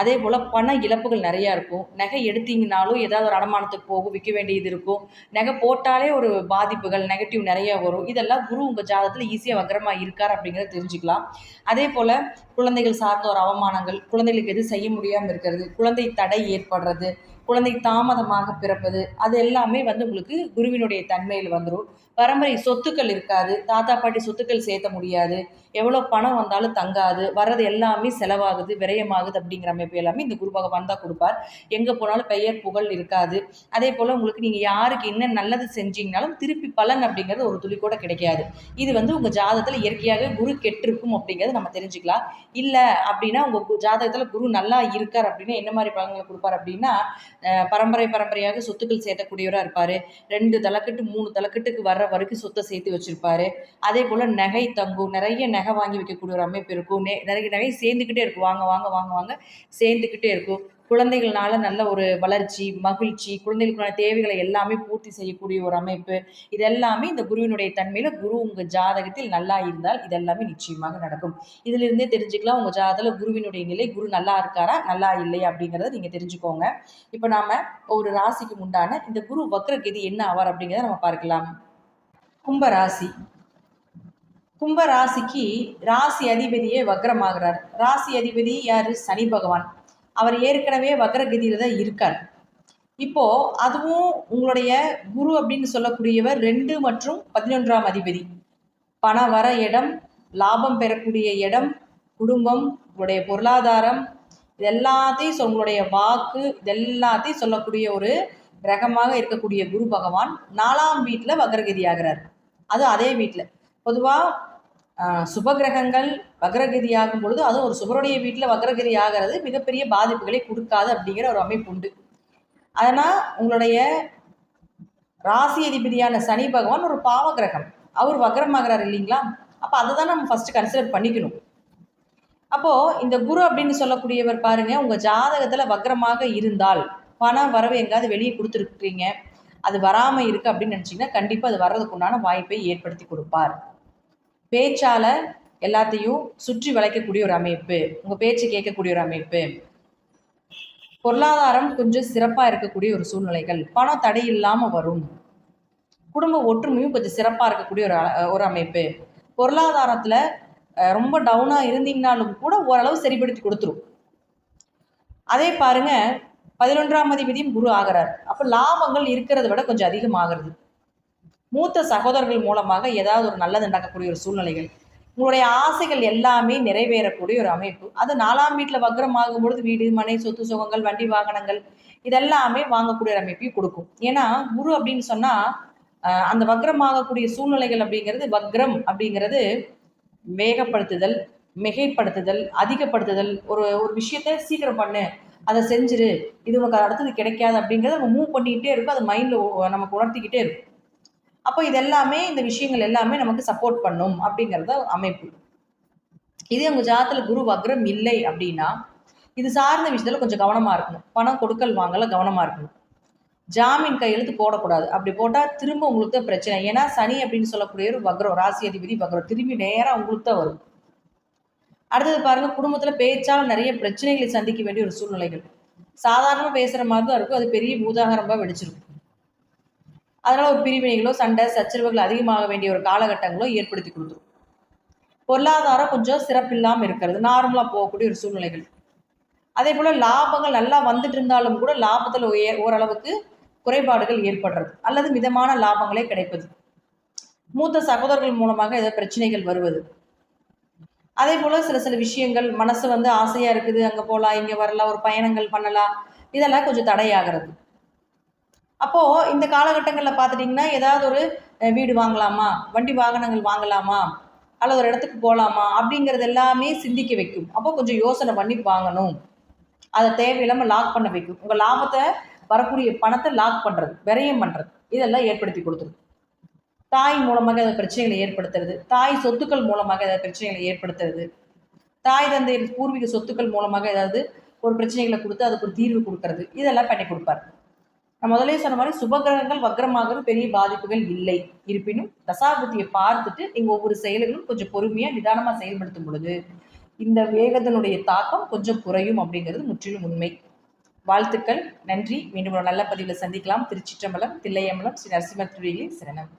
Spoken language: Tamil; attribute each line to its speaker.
Speaker 1: அதே போல் பண இழப்புகள் நிறையா இருக்கும். நகை எடுத்தீங்கனாலும் ஏதாவது ஒரு அடமானத்துக்கு போகும் விற்க வேண்டியது இருக்கும். நகை போட்டாலே ஒரு பாதிப்புகள் நெகட்டிவ் நிறையா வரும். இதெல்லாம் குரு உங்கள் ஜாதகத்தில் ஈஸியாக வக்கரமாக இருக்கார் அப்படிங்கிறத தெரிஞ்சுக்கலாம். அதே போல் குழந்தைகள் சார்ந்த ஒரு அவமானங்கள் குழந்தைகளுக்கு எது செய்ய முடியாமல் இருக்கிறது குழந்தை தடை ஏற்படுறது குழந்தை தாமதமாக பிறப்பது அது எல்லாமே வந்து உங்களுக்கு குருவினுடைய தன்மையில் வந்துடும் பரம்பரை சொத்துக்கள் இருக்காது தாத்தா பாட்டி சொத்துக்கள் சேர்த்த முடியாது எவ்வளோ பணம் வந்தாலும் தங்காது வர்றது எல்லாமே செலவாகுது விரயமாகுது அப்படிங்கிற அமைப்பு எல்லாமே இந்த குரு பகவான் தான் கொடுப்பார். எங்கே போனாலும் பெயர் புகழ் இருக்காது. அதே போல் உங்களுக்கு நீங்கள் யாருக்கு என்ன நல்லது செஞ்சீங்கனாலும் திருப்பி பலன் அப்படிங்கிறது ஒரு துளி கூட கிடைக்காது. இது வந்து உங்கள் ஜாதகத்தில் இயற்கையாக குரு கெட்டிருக்கும் அப்படிங்கிறது நம்ம தெரிஞ்சுக்கலாம். இல்லை அப்படின்னா உங்கள் ஜாதகத்தில் குரு நல்லா இருக்கார் அப்படின்னா என்ன மாதிரி பலன்களை கொடுப்பார் அப்படின்னா பரம்பரை பரம்பரையாக சொத்துக்கள் சேர்த்தக்கூடியவராக இருப்பார். ரெண்டு தலைக்கட்டு மூணு தலைக்கட்டுக்கு வர்ற வரைக்கும் சொத்தை சேர்த்து வச்சிருப்பாரு. அதே போல் நகை தங்கும் நிறைய நகை வாங்கி வைக்கக்கூடிய ஒரு அமைப்பு இருக்கும். நிறைய நகை சேர்ந்துக்கிட்டே இருக்கும். வாங்க வாங்க வாங்க வாங்க சேர்ந்துக்கிட்டே இருக்கும். குழந்தைகள்னால நல்ல ஒரு வளர்ச்சி மகிழ்ச்சி குழந்தைகளுக்கான தேவைகளை எல்லாமே பூர்த்தி செய்யக்கூடிய ஒரு அமைப்பு. இது எல்லாமே இந்த குருவினுடைய தன்மையில் குரு உங்கள் ஜாதகத்தில் நல்லா இருந்தால் இதெல்லாமே நிச்சயமாக நடக்கும். இதிலிருந்தே தெரிஞ்சுக்கலாம் உங்கள் ஜாதகத்தில் குருவினுடைய நிலை குரு நல்லா இருக்காரா நல்லா இல்லையா அப்படிங்கிறத நீங்கள் தெரிஞ்சுக்கோங்க. இப்போ நாம் ஒரு ராசிக்கு உண்டான இந்த குரு வக்ரகதி என்ன ஆவார் அப்படிங்கிறத நம்ம பார்க்கலாம். கும்ப ராசி. கும்ப ராசிக்கு ராசி அதிபதியே வக்ரமாகிறார். ராசி அதிபதி யார்? சனி பகவான். அவர் ஏற்கனவே வக்ரகதியில் தான் இருக்கார். இப்போ அதுவும் உங்களுடைய குரு அப்படின்னு சொல்லக்கூடியவர் ரெண்டு மற்றும் பதினொன்றாம் அதிபதி. பணம் வர இடம் லாபம் பெறக்கூடிய இடம் குடும்பம் உங்களுடைய பொருளாதாரம் இது எல்லாத்தையும் உங்களுடைய வாக்கு இதெல்லாத்தையும் சொல்லக்கூடிய ஒரு கிரகமாக இருக்கக்கூடிய குரு பகவான் நாலாம் வீட்டில் வக்ரகதி ஆகிறார். அது அதே வீட்டில். பொதுவாக சுபகிரகங்கள் வக்ரகதி ஆகும் பொழுது அதுவும் ஒரு சுபருடைய வீட்டில் வக்ரகதி ஆகிறது மிகப்பெரிய பாதிப்புகளை கொடுக்காது அப்படிங்கிற ஒரு அமைப்பு உண்டு. அதனால் உங்களுடைய ராசி அதிபதியான சனி பகவான் ஒரு பாவ கிரகம். அவர் வக்ரமாகிறார் இல்லைங்களா? அப்போ அதை தான் நம்ம ஃபஸ்ட்டு கன்சிடர் பண்ணிக்கணும். அப்போது இந்த குரு அப்படின்னு சொல்லக்கூடியவர் பாருங்கள் உங்கள் ஜாதகத்தில் வக்ரமாக இருந்தால் பணம் வரவு எங்காவது வெளியே கொடுத்துருக்குறீங்க அது வராமல் இருக்குது அப்படின்னு நினச்சிங்கன்னா கண்டிப்பாக அது வர்றதுக்கு உண்டான வாய்ப்பை ஏற்படுத்தி கொடுப்பார். பேச்சால் எல்லாத்தையும் சுற்றி வளைக்கக்கூடிய ஒரு அமைப்பு உங்கள் பேச்சு கேட்கக்கூடிய ஒரு அமைப்பு. பொருளாதாரம் கொஞ்சம் சிறப்பாக இருக்கக்கூடிய ஒரு சூழ்நிலைகள். பணம் தடை இல்லாமல் வரும். குடும்ப ஒற்றுமையும் கொஞ்சம் சிறப்பாக இருக்கக்கூடிய ஒரு ஒரு அமைப்பு. பொருளாதாரத்தில் ரொம்ப டவுனாக இருந்தீங்கனாலும் கூட ஓரளவு சரிப்படுத்தி கொடுத்துரும். அதே பாருங்க பதினொன்றாம் அதிபதியும் குரு ஆகிறார். அப்போ லாபங்கள் இருக்கிறத விட கொஞ்சம் அதிகமாகிறது. மூத்த சகோதரர்கள் மூலமாக ஏதாவது ஒரு நல்லது நடக்கக்கூடிய ஒரு சூழ்நிலைகள். உங்களுடைய ஆசைகள் எல்லாமே நிறைவேறக்கூடிய ஒரு அமைப்பு. அது நாலாம் வீட்டில் வக்ரமாகும் பொழுது வீடு மனை சொத்து சுகங்கள் வண்டி வாகனங்கள் இதெல்லாமே வாங்கக்கூடிய ஒரு அமைப்பையும் கொடுக்கும். ஏன்னா குரு அப்படின்னு சொன்னால் அந்த வக்ரமாகக்கூடிய சூழ்நிலைகள் அப்படிங்கிறது வக்ரம் அப்படிங்கிறது வேகப்படுத்துதல் மிகைப்படுத்துதல் அதிகப்படுத்துதல் ஒரு ஒரு விஷயத்த சீக்கிரம் பண்ணு அதை செஞ்சிரு இது உனக்கு அடுத்தது கிடைக்காது அப்படிங்கிறத நம்ம மூவ் பண்ணிக்கிட்டே இருக்கும் அது மைண்டில் நமக்கு உணர்த்திக்கிட்டே இருக்கும் அப்போ இது எல்லாமே இந்த விஷயங்கள் எல்லாமே நமக்கு சப்போர்ட் பண்ணும் அப்படிங்கிறத அமைப்பு. இதே உங்கள் ஜாதத்தில் குரு வக்ரம் இல்லை அப்படின்னா இது சார்ந்த விஷயத்தில் கொஞ்சம் கவனமாக இருக்கணும். பணம் கொடுக்கல் வாங்கல கவனமாக இருக்கணும். ஜாமீன் கையெழுத்து போடக்கூடாது. அப்படி போட்டால் திரும்ப உங்களுக்கு தான் பிரச்சனை. ஏன்னா சனி அப்படின்னு சொல்லக்கூடிய ஒரு வக்ரம் ராசி அதிபதி வக்ரம் திரும்பி நேராக உங்களுக்கு தான் வரும். அடுத்தது பாருங்கள் குடும்பத்தில் பேச்சால் நிறைய பிரச்சனைகளை சந்திக்க வேண்டிய ஒரு சூழ்நிலைகள். சாதாரணமாக பேசுகிற மாதிரி தான் இருக்கும். அது பெரிய பூதாகரமாக வெடிச்சிருக்கும். அதனால் ஒரு பிரிவினைகளோ சண்டை சச்சரவுகள் அதிகமாக வேண்டிய ஒரு காலகட்டங்களோ ஏற்படுத்தி கொடுத்துரும். பொருளாதாரம் கொஞ்சம் சிறப்பில்லாமல் இருக்கிறது. நார்மலாக போகக்கூடிய ஒரு சூழ்நிலைகள். அதே போல் லாபங்கள் நல்லா வந்துட்டு இருந்தாலும் கூட லாபத்தில் ஓரளவுக்கு குறைபாடுகள் ஏற்படுறது. அல்லது மிதமான லாபங்களே கிடைப்பது. மூத்த சகோதரர்கள் மூலமாக ஏதோ பிரச்சனைகள் வருவது. அதே போல் சில சில விஷயங்கள் மனசு வந்து ஆசையாக இருக்குது. அங்கே போகலாம் இங்கே வரலாம் ஒரு பயணங்கள் பண்ணலாம். இதெல்லாம் கொஞ்சம் தடையாகிறது. அப்போது இந்த காலகட்டங்களில் பார்த்துட்டிங்கன்னா ஏதாவது ஒரு வீடு வாங்கலாமா? வண்டி வாகனங்கள் வாங்கலாமா? அல்லது ஒரு இடத்துக்கு போகலாமா அப்படிங்கிறது எல்லாமே சிந்திக்க வைக்கும். அப்போ கொஞ்சம் யோசனை பண்ணி வாங்கணும். அதை தேவையில்லாமல் லாக் பண்ண வைக்கும். உங்கள் லாபத்தை வரக்கூடிய பணத்தை லாக் பண்ணுறது விரயம் பண்ணுறது இதெல்லாம் ஏற்படுத்தி கொடுத்துரும். தாய் மூலமாக அதை பிரச்சனைகளை ஏற்படுத்துறது. தாய் சொத்துக்கள் மூலமாக ஏதாவது பிரச்சனைகளை ஏற்படுத்துறது. தாய் தந்தை பூர்வீக சொத்துக்கள் மூலமாக ஏதாவது ஒரு பிரச்சனைகளை கொடுத்து அதுக்கு ஒரு தீர்வு கொடுக்கறது. இதெல்லாம் பண்ணி கொடுப்பார். நான் முதலே சொன்ன மாதிரி சுபகிரகங்கள் வக்ரமாகிறது பெரிய பாதிப்புகள் இல்லை. இருப்பினும் தசாபுத்தியை பார்த்துட்டு நீங்கள் ஒவ்வொரு செயல்களும் கொஞ்சம் பொறுமையாக நிதானமாக செயல்படுத்தும் பொழுது இந்த வேகத்தினுடைய தாக்கம் கொஞ்சம் குறையும் அப்படிங்கிறது முற்றிலும் உண்மை. வாழ்த்துக்கள். நன்றி. மீண்டும் ஒரு நல்ல பதிவில் சந்திக்கலாம். திருச்சிற்றம்பலம் தில்லையம்பலம் ஸ்ரீ நரசிம்ம திருவிழி சரணம்.